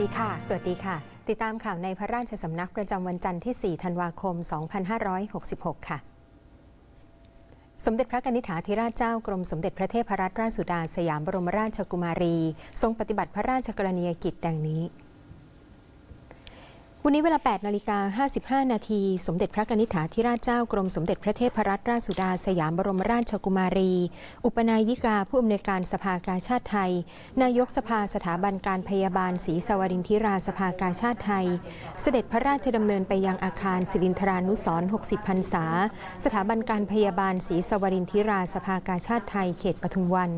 ดีค่ะ สวัสดีค่ะ ติดตามข่าวในพระราชสำนักประจำวันจันทร์ที่ 4 ธันวาคม 2566 ค่ะสมเด็จพระกนิษฐาธิราชเจ้ากรมสมเด็จพระเทพรัตนราชสุดาสยามบรมราชกุมารี ทรงปฏิบัติพระราชกรณียกิจดังนี้ วันนี้เวลา 8 นาฬิกา 55 นาที สมเด็จพระนิษฐาธิราชเจ้ากรมสมเด็จพระเทพรัตนราชสุดาสยามบรมราชกุมารี อุปนายิกาผู้อำนวยการสภากาชาติไทย นายกสภาสถาบันการพยาบาลศรีสวรินทิราสภากาชาติไทย เสด็จพระราชดำเนินไปยังอาคารสิรินทรานุสรณ์60 พรรษา สถาบันการพยาบาลศรีสวรินทิราสภากาชาติไทย เขตปทุมวัน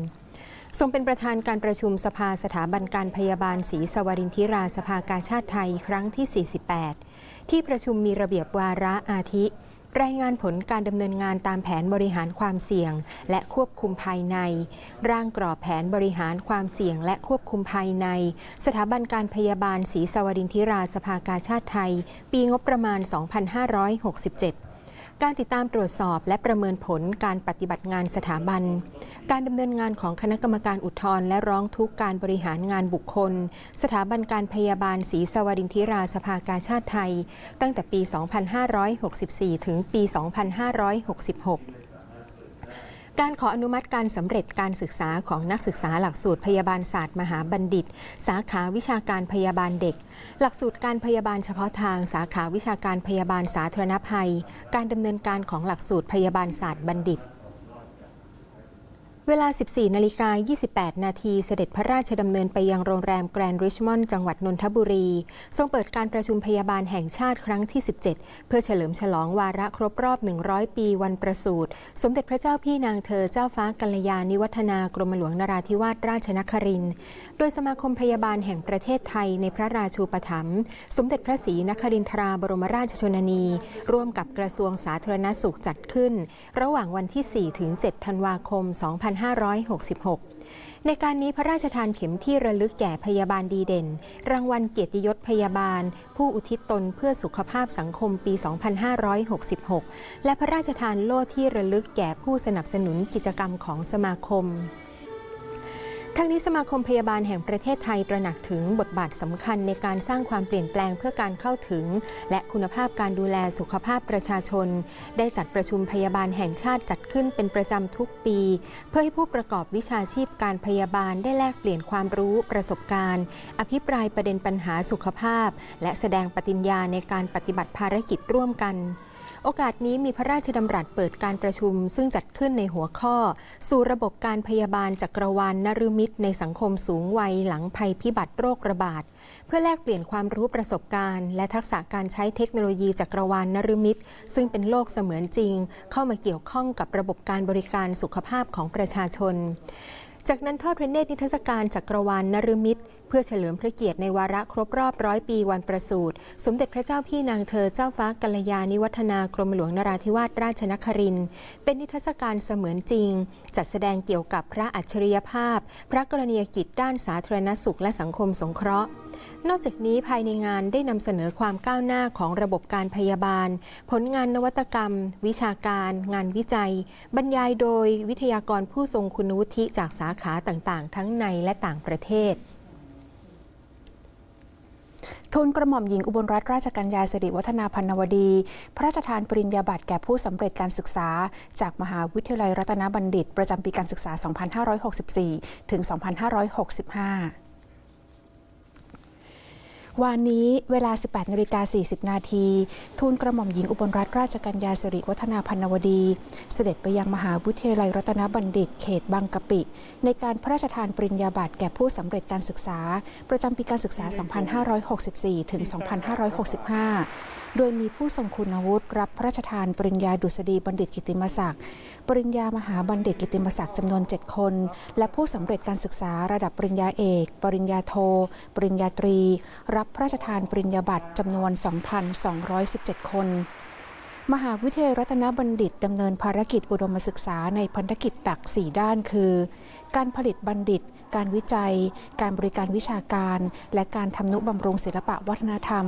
ทรงเป็นประธานการประชุมสภาสถาบันการพยาบาลศรีสวรินทิราสภากาชาติไทยครั้งที่ 48 ที่ประชุมมีระเบียบวาระอาทิ รายงานผลการดำเนินงานตามแผนบริหารความเสี่ยง และควบคุมภายใน ร่างกรอบแผนบริหารความเสี่ยง และควบคุมภายใน สถาบันการพยาบาลศรีสวรินทิราสภากาชาติไทย ปีงบประมาณ 2567 การติดตามตรวจสอบและประเมินผลการปฏิบัติงานสถาบัน การดำเนินงานของคณะกรรมการอุทธรณ์และร้องทุกการบริหารงานบุคคล สถาบันการพยาบาลศรีสวรินทิราสภากาชาติไทย ตั้งแต่ปี 2564 ถึงปี 2566 การขออนุมัติการสำเร็จการศึกษาของนักศึกษาหลักสูตรพยาบาลศาสตร์มหาบัณฑิต สาขาวิชาการพยาบาลเด็ก หลักสูตรการพยาบาลเฉพาะทาง สาขาวิชาการพยาบาลสาธารณภัย การดำเนินการของหลักสูตรพยาบาลศาสตร์บัณฑิต เวลา 14 นาฬิกา 28 นาทีเสด็จพระราชดำเนินไปยังโรงแรมแกรนด์ริชมอนด์จังหวัดนนทบุรี ทรงเปิดการประชุมพยาบาลแห่งชาติครั้งที่ 17 เพื่อเฉลิมฉลองวาระครบรอบ 100 ปีวันประสูติ สมเด็จพระเจ้าพี่นางเธอเจ้าฟ้ากัลยาณิวัฒนากรมหลวงนราธิวาสราชนครินทร์โดยสมาคมพยาบาลแห่งประเทศไทยในพระราชูปถัมภ์สมเด็จพระศรีนครินทราบรมราชชนนี ร่วมกับกระทรวงสาธารณสุขจัดขึ้น ระหว่างวันที่ 4 ถึง 7 ธันวาคม2566ในการนี้พระราชทานเข็มที่ระลึกแก่พยาบาลดีเด่น รางวัลเกียรติยศพยาบาล ผู้อุทิศตนเพื่อสุขภาพสังคมปี 2566 และพระราชทานโล่ที่ระลึกแก่ผู้สนับสนุนกิจกรรมของสมาคม ทั้งนี้สมาคมพยาบาลแห่งประเทศไทยตระหนักถึงบทบาทสำคัญในการสร้างความเปลี่ยนแปลงเพื่อการเข้าถึง และคุณภาพการดูแลสุขภาพประชาชน ได้จัดประชุมพยาบาลแห่งชาติจัดขึ้นเป็นประจำทุกปี เพื่อให้ผู้ประกอบวิชาชีพการพยาบาลได้แลกเปลี่ยนความรู้ประสบการณ์ อภิปรายประเด็นปัญหาสุขภาพ และแสดงปฏิญญาในการปฏิบัติภารกิจร่วมกัน โอกาสนี้มีพระราชดำรัสเปิดการประชุม ซึ่งจัดขึ้นในหัวข้อ สู่ระบบการพยาบาลจักรวาลนฤมิตในสังคมสูงวัยหลังภัยพิบัติโรคระบาด เพื่อแลกเปลี่ยนความรู้ประสบการณ์ และทักษะการใช้เทคโนโลยีจักรวาลนฤมิตซึ่งเป็นโลกเสมือนจริง เข้ามาเกี่ยวข้องกับระบบการบริการสุขภาพของประชาชน จากนั้นทอดพระเนตรนิทรรศการจักรวาลนฤมิตเพื่อเฉลิมพระเกียรติในวาระครบรอบร้อยปีวันประสูติ สมเด็จพระเจ้าพี่นางเธอเจ้าฟ้ากัลยาณิวัฒนากรมหลวงนราธิวาสราชนคริน เป็นนิทรรศการเสมือนจริง จัดแสดงเกี่ยวกับพระอัจฉริยภาพ พระกรณียกิจด้านสาธารณสุขและสังคมสงเคราะห์ นอกจากนี้ภายในงานได้นำเสนอความก้าวหน้าของระบบการพยาบาล ผลงานนวัตกรรม วิชาการ งานวิจัย บรรยายโดยวิทยากรผู้ทรงคุณวุฒิจากสาขาต่างๆ ทั้งในและต่างประเทศทูลกระหม่อมหญิงอุบลรัตนราชกัญญาสิริวัฒนาพันนวดี พระราชทานปริญญาบัตรแก่ผู้สำเร็จการศึกษา จากมหาวิทยาลัยรัตนบัณฑิต ประจำปีการศึกษา 2564 ถึง 2565 วานนี้เวลา 18นาฬิกา40 นาทีทูลกระหม่อมหญิงอุบลรัตนราชกัญญาสิริวัฒนาพันวดี เสด็จไปยังมหาวิทยาลัยรัตนบัณฑิต เขตบางกะปิ ในการพระราชทานปริญญาบัตรแก่ผู้สำเร็จการศึกษา ประจำปีการศึกษา 2564 ถึง 2565 โดยมีผู้ทรงคุณวุฒิรับพระราชทานปริญญาดุษฎีบัณฑิตกิติมศักดิ์ ปริญญามหาบัณฑิตกิติมศักดิ์จำนวน 7 คน และผู้สำเร็จการศึกษาระดับปริญญาเอก ปริญญาโท ปริญญาตรี รับพระราชทานปริญญาบัตรจำนวน 2,217 คนมหาวิทยาลัยรัตนบัณฑิตดำเนินภารกิจอุดมศึกษาในพันธกิจหลัก 4 ด้านคือ การผลิตบัณฑิต การวิจัย การบริการวิชาการ และการทำนุบำรุงศิลปะวัฒนธรรม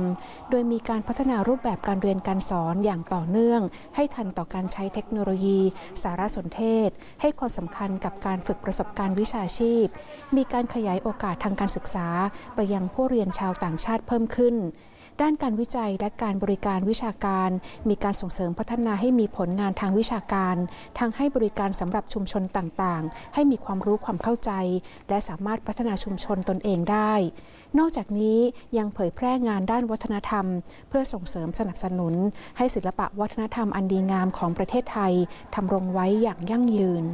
โดยมีการพัฒนารูปแบบการเรียนการสอนอย่างต่อเนื่อง ให้ทันต่อการใช้เทคโนโลยี สารสนเทศ ให้ความสำคัญกับการฝึกประสบการณ์วิชาชีพ มีการขยายโอกาสทางการศึกษา ไปยังผู้เรียนชาวต่างชาติเพิ่มขึ้น ด้านการวิจัยและการบริการวิชาการ มีการส่งเสริมพัฒนาให้มีผลงานทางวิชาการ ทางให้บริการสำหรับชุมชนต่างๆ ให้มีความรู้ความเข้าใจ และสามารถพัฒนาชุมชนตนเองได้ นอกจากนี้ยังเผยแพร่งานด้านวัฒนธรรม เพื่อส่งเสริมสนับสนุน ให้ศิลปะวัฒนธรรมอันดีงามของประเทศไทยทำรงไว้อย่างยั่งยืน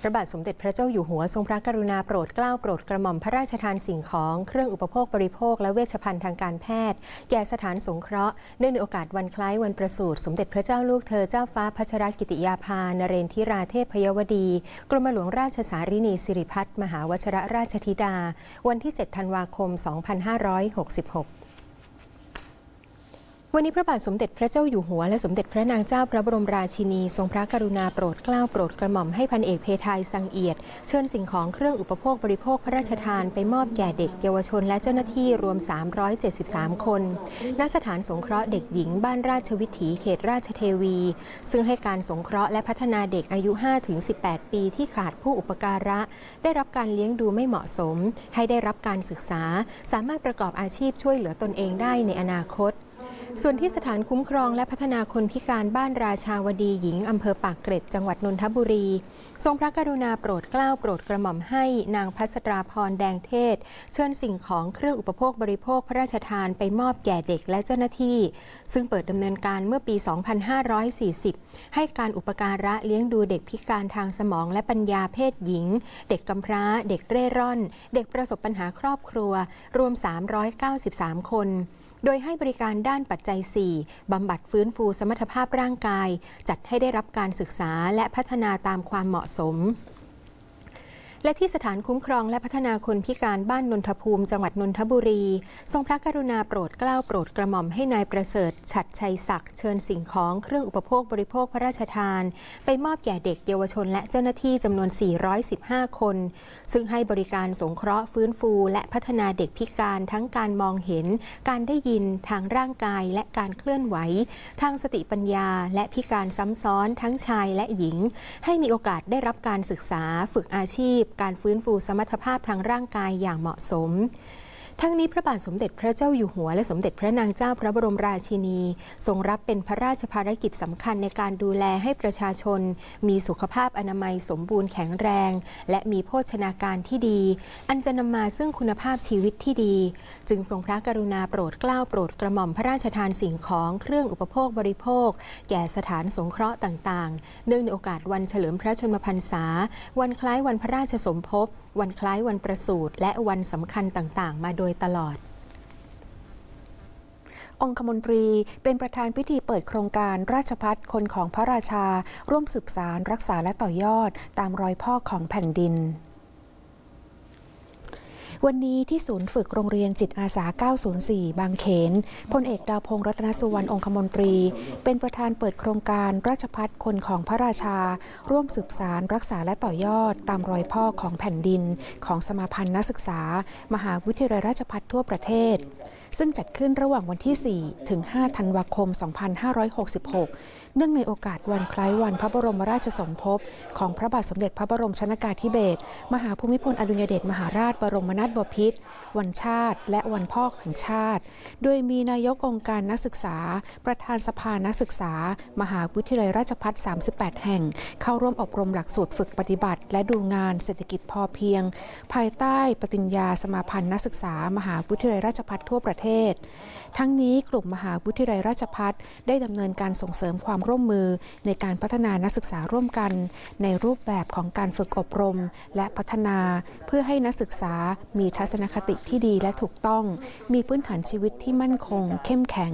พระบาทสมเด็จพระเจ้าอยู่หัวทรงพระกรุณาโปรดเกล้าโปรดกระหม่อมพระราชทานสิ่งของเครื่องอุปโภคบริโภคและเวชภัณฑ์ทางการแพทย์ แก่สถานสงเคราะห์เนื่องในโอกาสวันคล้ายวันประสูติ สมเด็จพระเจ้าลูกเธอเจ้าฟ้าพัชรกิติยาภานเรนทิราเทพยวดี กรมหลวงราชสารินีสิริพัฒนมหาวชรราชธิดา วันที่ 7 ธันวาคม 2566 วันนี้พระบาทสมเด็จพระเจ้าอยู่หัว และสมเด็จพระนางเจ้าพระบรมราชินี ทรงพระกรุณาโปรดเกล้าโปรดกระหม่อมให้พันเอกเพทายสังเอียด เชิญสิ่งของเครื่องอุปโภคบริโภคพระราชทานไปมอบแก่เด็กเยาวชนและเจ้าหน้าที่รวม 373 คน ณสถานสงเคราะห์เด็กหญิงบ้านราชวิถีเขตราชเทวี ซึ่งให้การสงเคราะห์และพัฒนาเด็กอายุ 5-18 ปีที่ขาดผู้อุปการะ ได้รับการเลี้ยงดูไม่เหมาะสม ให้ได้รับการศึกษา สามารถประกอบอาชีพช่วยเหลือตนเองได้ในอนาคต ส่วนที่สถานคุ้มครองและพัฒนาคนพิการบ้านราชาวดีหญิงอำเภอปากเกร็ดจังหวัดนนทบุรี ทรงพระกรุณาโปรดเกล้าโปรดกระหม่อมให้นางพัสตราพรแดงเทศ เชิญสิ่งของเครื่องอุปโภคบริโภคพระราชทานไปมอบแก่เด็กและเจ้าหน้าที่ ซึ่งเปิดดำเนินการเมื่อปี 2540 ให้การอุปการะเลี้ยงดูเด็กพิการทางสมองและปัญญาเพศหญิง เด็กกำพร้า เด็กเร่ร่อน เด็กประสบปัญหาครอบครัว รวม 393 คน โดยให้บริการด้านปัจจัย 4 บำบัดฟื้นฟูสมรรถภาพร่างกาย จัดให้ได้รับการศึกษาและพัฒนาตามความเหมาะสม และที่สถานคุ้มครองและพัฒนาคนพิการบ้านนนทภูมิ จังหวัดนนทบุรี ทรงพระกรุณาโปรดเกล้าโปรดกระหม่อมให้นายประเสริฐ ฉัดชัยศักดิ์เชิญสิ่งของเครื่องอุปโภคบริโภคพระราชทาน ไปมอบแก่เด็กเยาวชน และเจ้าหน้าที่จำนวน 415 คน ซึ่งให้บริการสงเคราะห์ฟื้นฟู และพัฒนาเด็กพิการทั้งการมองเห็น การได้ยินทางร่างกายและการเคลื่อนไหว ทางสติปัญญา และพิการซ้ำซ้อนทั้งชายและหญิง ให้มีโอกาสได้รับการศึกษาฝึกอาชีพการฟื้นฟูสมรรถภาพทางร่างกายอย่างเหมาะสมทั้งนี้พระบาทสมเด็จพระเจ้าอยู่หัว และสมเด็จพระนางเจ้าพระบรมราชินี ทรงรับเป็นพระราชภารกิจสำคัญในการดูแลให้ประชาชน มีสุขภาพอนามัยสมบูรณ์แข็งแรง และมีโภชนาการที่ดี อันจะนำมาซึ่งคุณภาพชีวิตที่ดี จึงทรงพระกรุณาโปรดเกล้าโปรดกระหม่อมพระราชทานสิ่งของเครื่องอุปโภคบริโภค แก่สถานสงเคราะห์ต่างๆ เนื่องในโอกาสวันเฉลิมพระชนมพรรษา วันคล้ายวันพระราชสมภพ วันคล้ายวันประสูติและวันสำคัญต่างๆ มาโดยตลอดองคมนตรีเป็นประธานพิธีเปิดโครงการราชพัฒคนของพระราชา ร่วมสืบสารรักษาและต่อยอดตามรอยพ่อของแผ่นดิน วันนี้ที่ศูนย์ฝึกโรงเรียนจิตอาสา 904 บางเขน พลเอกดาวพงศ์รัตนสุวรรณองคมนตรี เป็นประธานเปิดโครงการราชพัฒคนของพระราชา ร่วมสืบสารรักษาและต่อยอด ตามรอยพ่อของแผ่นดิน ของสมาพันธ์นักศึกษา มหาวิทยาลัยราชภัฏทั่วประเทศ ซึ่งจัดขึ้นระหว่างวันที่ 4 ถึง 5 ธันวาคม 2566เนื่องในโอกาสวันคล้ายวันพระบรมราชสมภพของพระบาทสมเด็จพระบรมชนากาธิเบศรมหาภูมิพลอดุลยเดชมหาราชบรมนาถบพิตรวันชาติ และวันพ่อแห่งชาติ โดยมีนายกองค์การนักศึกษา ประธานสภานักศึกษา มหาวิทยาลัยราชภัฏ38 แห่ง เข้าร่วมอบรมหลักสูตรฝึกปฏิบัติ และดูงานเศรษฐกิจพอเพียง ภายใต้ปฏิญญาสมาพันธ์นักศึกษา มหาวิทยาลัยราชภัฏทั่วประเทศ ทั้งนี้กลุ่มมหาวิทยาลัยราชภัฏได้ดำเนินการส่งเสริมความร่วมมือในการพัฒนานักศึกษาร่วมกัน ในรูปแบบของการฝึกอบรม และพัฒนาเพื่อให้นักศึกษามีทัศนคติที่ดีและถูกต้อง มีพื้นฐานชีวิตที่มั่นคง เข้มแข็ง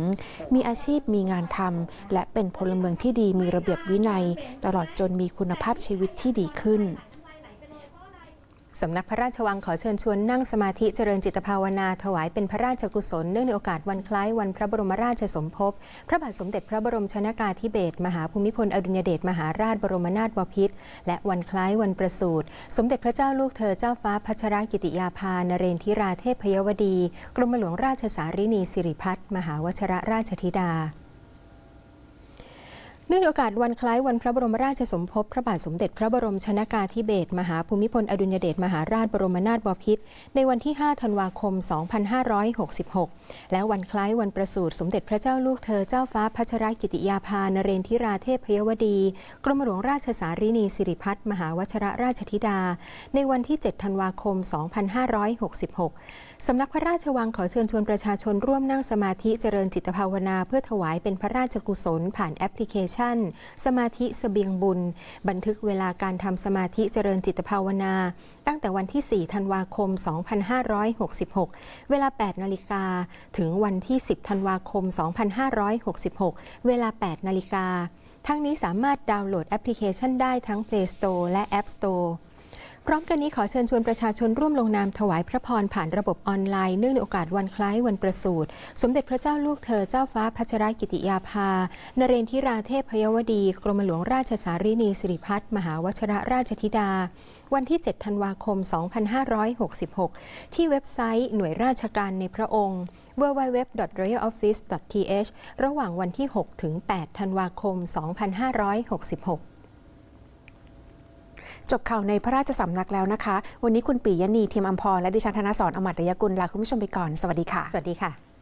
มีอาชีพมีงานทำและเป็นพลเมืองที่ดีมีระเบียบวินัย ตลอดจนมีคุณภาพชีวิตที่ดีขึ้น สำนักพระราชวังขอเชิญชวนนั่งสมาธิเจริญจิตภาวนา ถวายเป็นพระราชกุศลเนื่องในโอกาสวันคล้ายวันพระบรมราชสมภพ พระบาทสมเด็จพระบรมชนากาธิเบศรมหาภูมิพลอดุลยเดชมหาราชบรมนาถบพิตรและวันคล้ายวันประสูติสมเด็จพระเจ้าลูกเธอเจ้าฟ้าพัชรกิติยาภานเรนทิราเทพยวดี กรมหลวงราชสารินีสิริพัฒมหาวชระราชธิดา เนื่องในโอกาสวันคล้ายวันพระบรมราชสมภพพระบาทสมเด็จพระบรมชนากาธิเบศรมหาภูมิพลอดุลยเดชมหาราชบรมนาถบพิตรในวันที่ 5 ธันวาคม 2566 และวันคล้ายวันประสูติสมเด็จพระเจ้าลูกเธอเจ้าฟ้าพัชรกิติยาภานเรนทิราเทพยวดี กรมหลวงราชสารินีสิริพัฒน์มหาวชรราชธิดา ในวันที่ 7 ธันวาคม 2566 สำนักพระราชวังขอเชิญชวนประชาชนร่วมนั่งสมาธิเจริญจิตภาวนา เพื่อถวายเป็นพระราชกุศลผ่านแอปพลิเคชันสมาธิเสบียงบุญ บันทึกเวลาการทำสมาธิเจริญจิตภาวนา ตั้งแต่วันที่ 4 ธันวาคม 2566 เวลา 8 นาฬิกา ถึงวันที่ 10 ธันวาคม 2566 เวลา 8 นาฬิกา ทั้งนี้สามารถดาวน์โหลดแอปพลิเคชันได้ทั้ง Play Store และ App Store พร้อมกันนี้ขอเชิญชวนประชาชนร่วมลงนามถวายพระพรผ่านระบบออนไลน์เนื่องในโอกาสวันคล้ายวันประสูติสมเด็จพระเจ้าลูกเธอเจ้าฟ้าพัชรกิติยาภา นเรนทิราเทพพยวดี กรมหลวงราชสารินีสิริพัฒน์มหาวชรราชธิดา วันที่ 7 ธันวาคม 2566 ที่เว็บไซต์หน่วยราชการในพระองค์ www.royaloffice.th ระหว่างวันที่ 6 ถึง 8 ธันวาคม 2566 จบข่าวในพระราชสำนักแล้วนะคะ วันนี้คุณปียณีทีมอัมพรและดิฉันธนสรอมัตยกุลลาคุณผู้ชมไปก่อน สวัสดีค่ะ สวัสดีค่ะ